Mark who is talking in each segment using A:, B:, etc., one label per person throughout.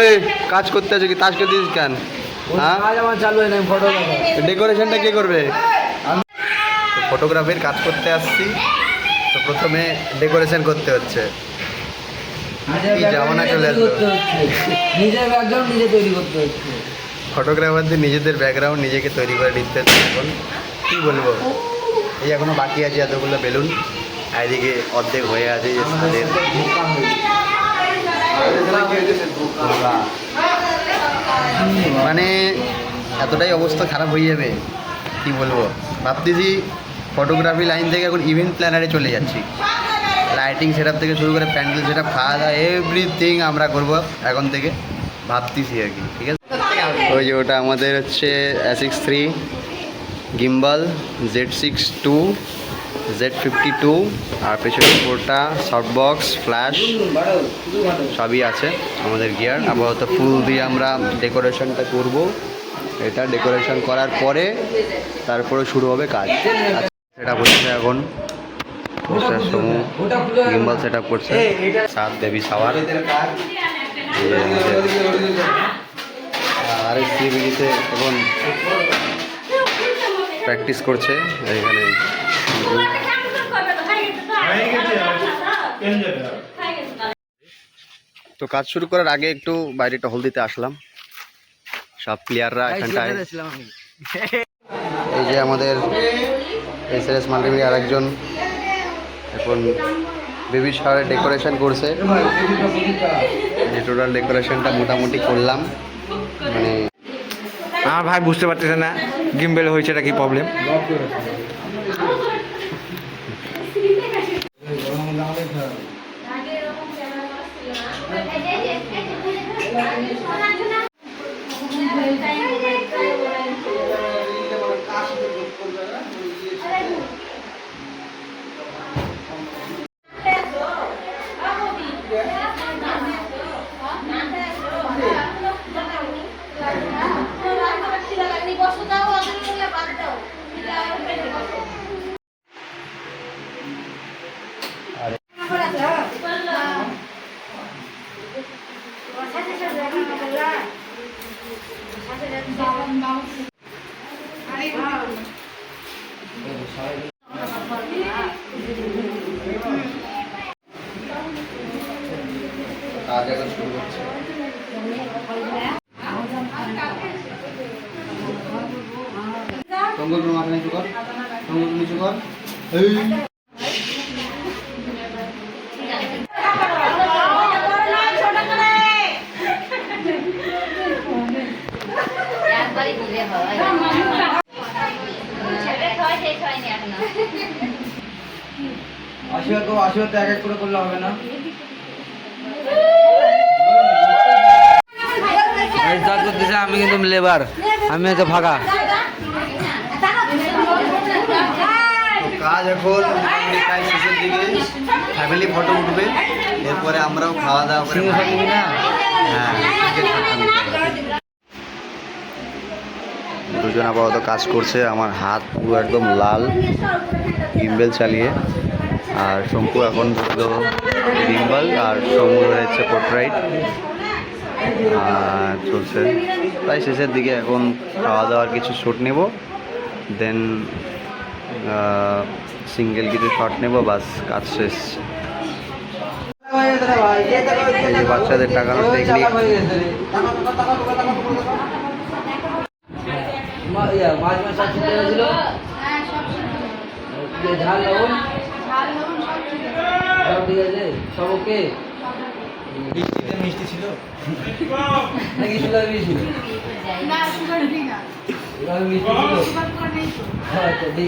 A: এই কাজ করতে আছে কি? তাস খেলতে কেন? হ্যাঁ?
B: আমার চালু হয় না
A: ডেকোরেশনটা কে করবে? ফটোগ্রাফির কাজ করতে আসছি। তো প্রথমে ডেকোরেশন করতে হচ্ছে। কি জামানা চলে আসলো।
B: নিজের ব্যাকগ্রাউন্ড নিজে তৈরি করতে হচ্ছে।
A: ফটোগ্রাফারদের নিজেদের ব্যাকগ্রাউন্ড নিজেকে তৈরি করে নিতে হচ্ছে। এখন কী বলব? এই এখনও বাকি আছে এতগুলো বেলুন। এদিকে অর্ধেক হয়ে আছে যে মানে এতটাই অবস্থা খারাপ হয়ে যাবে, কি বলব? ভাবতেছি ফটোগ্রাফি লাইন থেকে এখন ইভেন্ট প্ল্যানারে চলে যাচ্ছি। লাইটিং সেটআপ থেকে শুরু করে প্যান্ডেল সেটআপ খাওয়া দাওয়া এভরিথিং আমরা করব এখন থেকে, ভাবতেছি আর কি, ঠিক আছে? ওই যে ওটা আমাদের হচ্ছে six three gimbal Z six two Z fifty two আর পেছনে ফোরটা সফট বক্স ফ্ল্যাশ সবই আছে আমাদের গিয়ার আপাতত ফুল দিয়ে আমরা ডেকোরেশনটা করব। এটা ডেকোরেশন করার পরে তারপরে শুরু হবে কাজ। সেটা হচ্ছে এখন। গিম্বল সেট আপ করছে। সাত দেবী সাওয়ার আর এখন প্র্যাকটিস করছে। এখানে তো কাজ শুরু করার আগে একটু বাইরে টহল দিতে আসলাম। সব প্লেয়াররা এখানটায়। এই যে আমাদের এস এস মাল্টিমিডিয়া আরেকজন। এখন বেবি শাওয়ারের ডেকোরেশন করছে। যে টোটাল ডেকোরেশনটা মোটামুটি করলাম। মানে
C: আমার ভাই বুঝতে পারতেছে না। গিম্বেল হয়েছে এটা কি প্রবলেম
D: বসো
A: এখন শুরু হচ্ছে টঙ্গল মাথা নিচু কর টঙ্গল নিচু কর এই
D: একবারই দিলে হয় ছেলে হয় শেষ হয়নি এখনও
B: আশীর্বাদ তো আশীর্বাদ তো এক এক করে করলে হবে না স্টার্ট করতেছে আমি কিন্তু লেবার আমি হচ্ছে ফাঁকা।
A: কাজ এখন প্রায় শেষের দিকে। ফ্যামিলি ফটো উঠবে এরপরে আমরাও খাওয়া দাওয়া করে
B: না?
A: হ্যাঁ দুজন আপাতত কাজ করছে আমার হাত পুরো একদম লাল গিম্বেল চালিয়ে। আর শঙ্কু এখন ঢুকলো গিম্বল আর সমু রয়েছে পোর্ট্রাইট আর চলছে। প্রায় শেষের দিকে এখন খাওয়া দাওয়ার কিছু শ্যুট নেব। দেন সিঙ্গেল কিছু শট নেব বাস কাজ শেষ। এই বাচ্চাদের টেকনিক
B: মাছ সব ঠিক ছিল ঝাল লবণ? সব ঠিক আছে? সব ওকে
C: মিষ্টি ছিল?
B: নাকি সুগার বেশি ছিল?
D: না সুগার না।
B: আছে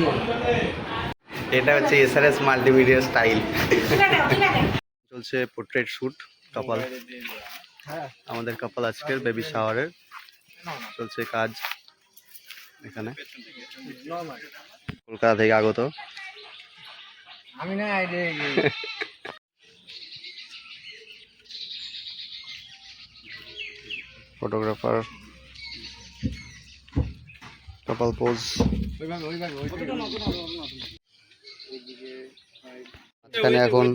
A: এটা হচ্ছে এসআরএস মাল্টিমিডিয়া স্টাইল চলছে পোর্ট্রেট শ্যুট কপাল আমাদের কপাল আজকের বেবি শাওয়ারের চলছে কাজ এখানে। কলকাতা থেকে আগত।
B: আমি না
A: ফটোগ্রাফার। কপাল পোজ। মাঝখানে এখন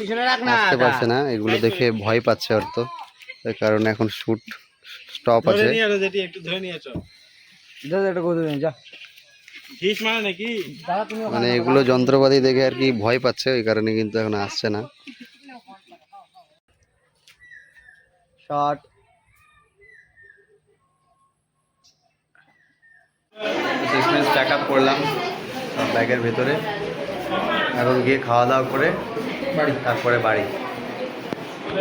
B: পিছনে রাখ না
A: আসতে পারছে না এগুলো দেখে ভয় পাচ্ছে ওর তো। এই কারণে এখন শ্যুট স্টপ আছে।
C: মানে
A: মানে এগুলো যন্ত্রপাতি দেখে আর কি ভয় পাচ্ছে ওই কারণে কিন্তু এখন আসছে না। শর্ট সিকোয়েন্স প্যাক আপ করলাম ব্যাগের ভেতরে। এখন গিয়ে খাওয়া দাওয়া করে বাড়ি তারপরে বাড়ি।